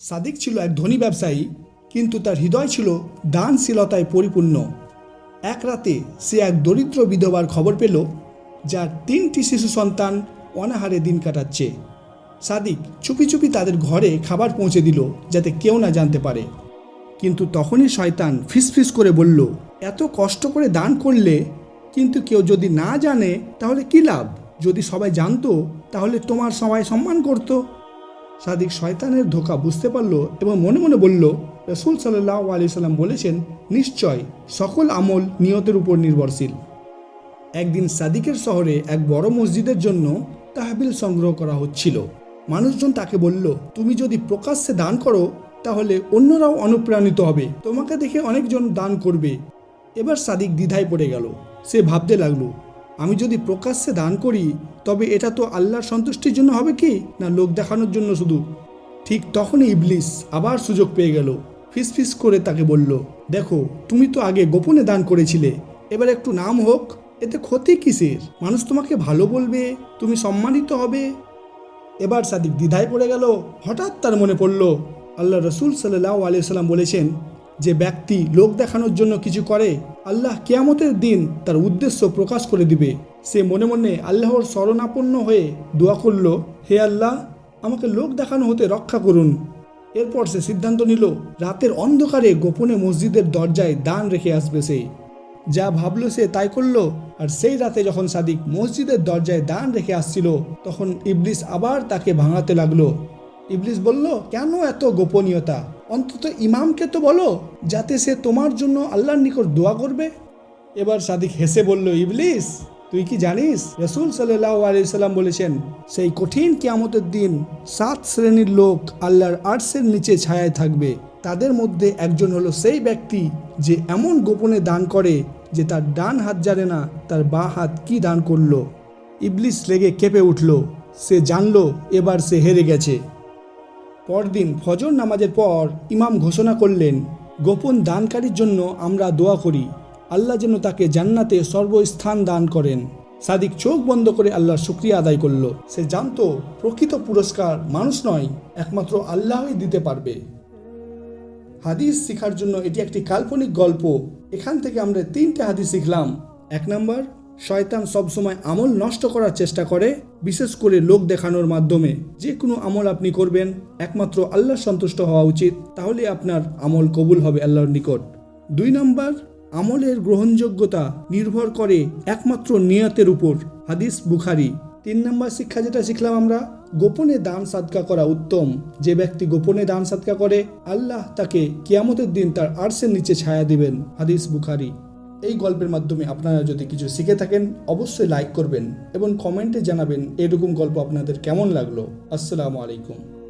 সাদিক ছিল এক ধনী ব্যবসায়ী, কিন্তু তার হৃদয় ছিল দানশীলতায় পরিপূর্ণ। এক রাতে সে এক দরিদ্র বিধবার খবর পেল, যার তিনটি শিশু সন্তান অনাহারে দিন কাটাচ্ছে। সাদিক চুপি চুপি তাদের ঘরে খাবার পৌঁছে দিল, যাতে কেউ না জানতে পারে। কিন্তু তখনই শয়তান ফিসফিস করে বলল, এত কষ্ট করে দান করলে, কিন্তু কেউ যদি না জানে, তাহলে কি লাভ? যদি সবাই জানতো, তাহলে তোমার সবাই সম্মান করতো। সাদিক শয়তানের ধোকা বুঝতে পারল এবং মনে মনে বলল, রসুল সাল্লাহ আলি সাল্লাম বলেছেন, নিশ্চয় সকল আমল নিয়তের উপর নির্ভরশীল। একদিন সাদিকের শহরে এক বড় মসজিদের জন্য তাহবিল সংগ্রহ করা হচ্ছিল। মানুষজন তাকে বলল, তুমি যদি প্রকাশ্যে দান করো, তাহলে অন্যরাও অনুপ্রাণিত হবে। তোমাকে দেখে অনেকজন দান করবে। এবার সাদিক দ্বিধায় পড়ে গেল। সে ভাবতে লাগল আমি যদি প্রকাশ্যে দান করি, তবে এটা তো আল্লাহর সন্তুষ্টির জন্য হবে কি? না লোক দেখানোর জন্য শুধু? ঠিক তখনই ইবলিস আবার সুযোগ পেয়ে গেল। ফিসফিস করে তাকে বলল, দেখো, তুমি তো আগে গোপনে দান করেছিলে। এবার একটু নাম হোক। এতে ক্ষতি কিসের? মানুষ তোমাকে ভালো বলবে, তুমি সম্মানিত হবে। এবার সাদিক দ্বিধায় পড়ে গেল। হঠাৎ তার মনে পড়ল, আল্লাহ রসুল সাল্লাহ আলিয়া সাল্লাম বলেছেন যে ব্যক্তি লোক দেখানোর জন্য কিছু করে, আল্লাহ কেয়ামতের দিন তার উদ্দেশ্য প্রকাশ করে দিবে। সে মনে মনে আল্লাহর শরণাপন্ন হয়ে দোয়া করল, হে আল্লাহ, আমাকে লোক দেখানো হতে রক্ষা করুন। এরপর সে সিদ্ধান্ত নিল, রাতের অন্ধকারে গোপনে মসজিদের দরজায় দান রেখে আসবে সে। যা ভাবলো সে তাই করল, আর সেই রাতে যখন সাদিক মসজিদের দরজায় দান রেখে আসছিল, তখন ইবলিস আবার তাকে ভাঙাতে লাগল। ইবলিস বলল, কেন এত গোপনীয়তা? অন্তত ইমামকে তো বলো, যাতে সে তোমার জন্য আল্লাহর নিকট দোয়া করবে। এবার সাদিক হেসে বলল, ইবলিস, তুই কি জানিস, রসুল সাল্লাহ বলেছেন, সেই কঠিন কিয়ামতের দিন সাত শ্রেণির লোক আল্লাহর আর্টসের নিচে ছায়ায় থাকবে। তাদের মধ্যে একজন হলো সেই ব্যক্তি যে এমন গোপনে দান করে যে তার ডান হাত জানে না, তার বাঁ হাত কি দান করল। ইবলিস লেগে কেঁপে উঠল। সে জানলো, এবার সে হেরে গেছে। পরদিন ফজর নামাজের পর ইমাম ঘোষণা করলেন, গোপন দানকারীর জন্য আমরা দোয়া করি। আল্লাহ যেন তাকে জান্নাতে সর্বস্থান দান করেন। সাদিক চোখ বন্ধ করে আল্লাহর শুক্রিয়া আদায় করল। সে জানতো, প্রকৃত পুরস্কার মানুষ নয়, একমাত্র আল্লাহই দিতে পারবে। হাদিস শেখার জন্য এটি একটি কাল্পনিক গল্প। এখান থেকে আমরা তিনটে হাদিস শিখলাম। এক নম্বর শয়তান সবসময় আমল নষ্ট করার চেষ্টা করে, বিশেষ করে লোক দেখানোর মাধ্যমে। যে কোনো আমল আপনি করবেন, একমাত্র আল্লাহ সন্তুষ্ট হওয়া উচিত, তাহলে আপনার আমল কবুল হবে আল্লাহর নিকট। দুই নম্বর, আমলের গ্রহণযোগ্যতা নির্ভর করে একমাত্র নিয়তের উপর, হাদিস বুখারি। তিন নম্বর শিক্ষা যেটা শিখলাম আমরা, গোপনে দান সাদকা করা উত্তম। যে ব্যক্তি গোপনে দান সাদকা করে, আল্লাহ তাকে কিয়ামতের দিন তার আর্সের নিচে ছায়া দিবেন, হাদিস বুখারি। এই গল্পের মাধ্যমে আপনারা যদি কিছু শিখে থাকেন, অবশ্যই লাইক করবেন এবং কমেন্টে জানাবেন এরকম গল্প আপনাদের কেমন লাগল। আসসালামু আলাইকুম।